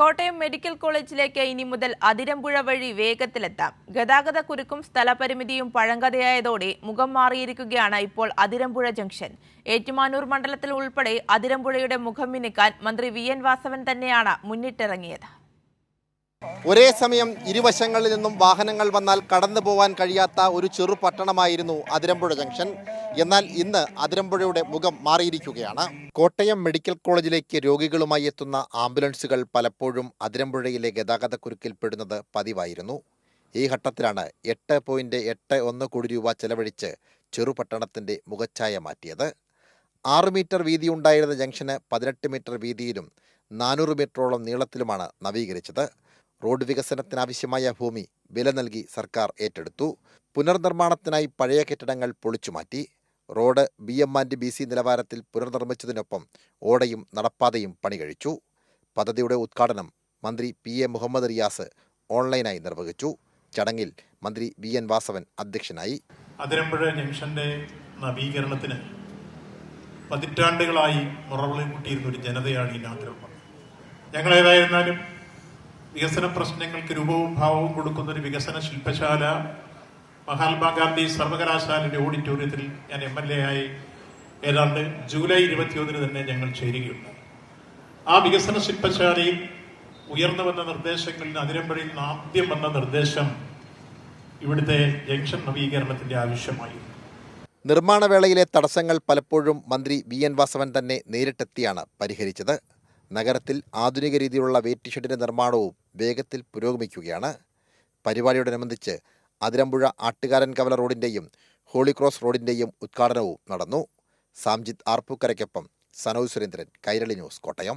Kottayam medical കോളേജിലേക്ക് ഇനി മുതൽ അതിരമ്പുഴ വഴി വേഗത്തിലെത്താം. ഗതാഗത കുരുക്കും സ്ഥലപരിമിതിയും പഴങ്കഥയായതോടെ മുഖം മാറിയിരിക്കുകയാണ് ഇപ്പോൾ അതിരമ്പുഴ ജംഗ്ഷൻ. ഏറ്റുമാനൂർ മണ്ഡലത്തിൽ ഉൾപ്പെടെ അതിരമ്പുഴയുടെ മുഖം മിനുക്കാൻ മന്ത്രി വി എൻ വാസവൻ തന്നെയാണ് മുന്നിട്ടിറങ്ങിയത്. ഒരേ സമയം ഇരുവശങ്ങളിൽ നിന്നും വാഹനങ്ങൾ വന്നാൽ കടന്നു പോവാൻ കഴിയാത്ത ഒരു ചെറു പട്ടണമായിരുന്നു അതിരമ്പുഴ ജംഗ്ഷൻ. എന്നാൽ ഇന്ന് അതിരമ്പുഴയുടെ മുഖം മാറിയിരിക്കുകയാണ്. കോട്ടയം മെഡിക്കൽ കോളേജിലേക്ക് രോഗികളുമായി എത്തുന്ന ആംബുലൻസുകൾ പലപ്പോഴും അതിരമ്പുഴയിലെ ഗതാഗതക്കുരുക്കിൽപ്പെടുന്നത് പതിവായിരുന്നു. ഈ ഘട്ടത്തിലാണ് എട്ട് പോയിന്റ് എട്ട് ഒന്ന് കോടി രൂപ ചെലവഴിച്ച് ചെറുപട്ടണത്തിന്റെ മുഖച്ഛായ മാറ്റിയത്. ആറ് മീറ്റർ വീതിയുണ്ടായിരുന്ന ജംഗ്ഷന് പതിനെട്ട് മീറ്റർ വീതിയിലും നാനൂറ് മീറ്ററോളം നീളത്തിലുമാണ് നവീകരിച്ചത്. റോഡ് വികസനത്തിനാവശ്യമായ ഭൂമി വില നൽകി സർക്കാർ ഏറ്റെടുത്തു. പുനർനിർമ്മാണത്തിനായി പഴയ കെട്ടിടങ്ങൾ പൊളിച്ചുമാറ്റി. Road B M and B C നിലവാരത്തിൽ പുനർനിർമ്മിച്ചതിനൊപ്പം ഓടയും നടപ്പാതയും പണി കഴിച്ചു പദ്ധതിയുടെ ഉദ്ഘാടനം മന്ത്രി പി എ മുഹമ്മദ് റിയാസ് ഓൺലൈനായി നിർവഹിച്ചു. ചടങ്ങിൽ മന്ത്രി വി എൻ വാസവൻ അധ്യക്ഷനായി. അതിരമ്പുഴ ജംഗ്ഷന്റെ നവീകരണത്തിന് പതിറ്റാണ്ടുകളായി മുറവിളി കൂട്ടിയിരുന്ന ഒരു ജനതയാണ് ഈ നാട്ടിലുള്ളത് ഞങ്ങൾ ഏതായിരുന്നാലും വികസന പ്രശ്നങ്ങൾക്ക് രൂപവും ഭാവവും കൊടുക്കുന്ന ഒരു വികസന ശില്പശാല മഹാത്മാഗാന്ധി സർവകലാശാലയുടെ ഓഡിറ്റോറിയത്തിൽ ഞാൻ എം എൽ എ ആയി ഏതാണ്ട് ജൂലൈ ഇരുപത്തിയൊന്നിന് തന്നെ ഞങ്ങൾ ചേരുകയുണ്ട് ആ വികസന ശില്പശാലയിൽ ഉയർന്നു വന്ന നിർദ്ദേശങ്ങളിൽ അതിരമ്പുഴയിൽ നിന്ന് ആദ്യം വന്ന നിർദ്ദേശം ഇവിടുത്തെ ജംഗ്ഷൻ നവീകരണത്തിന്റെ ആവശ്യമായി നിർമ്മാണ വേളയിലെ തടസ്സങ്ങൾ പലപ്പോഴും മന്ത്രി വി എൻ വാസവൻ തന്നെ നേരിട്ടെത്തിയാണ് പരിഹരിച്ചത്. നഗരത്തിൽ ആധുനിക രീതിയിലുള്ള വെയിറ്റ് ഷെഡിന്റെ നിർമ്മാണവും വേഗത്തിൽ പുരോഗമിക്കുകയാണ്. പരിപാടിയോടനുബന്ധിച്ച് അതിരമ്പുഴ ആട്ടുകാരൻ കവല റോഡിന്റെയും ഹോളിക്രോസ് റോഡിന്റെയും ഉദ്ഘാടനവും നടന്നു. സാംജിത് ആർപ്പൂക്കരയ്ക്കൊപ്പം സനോജ് സുരേന്ദ്രൻ കൈരളി ന്യൂസ് കോട്ടയം.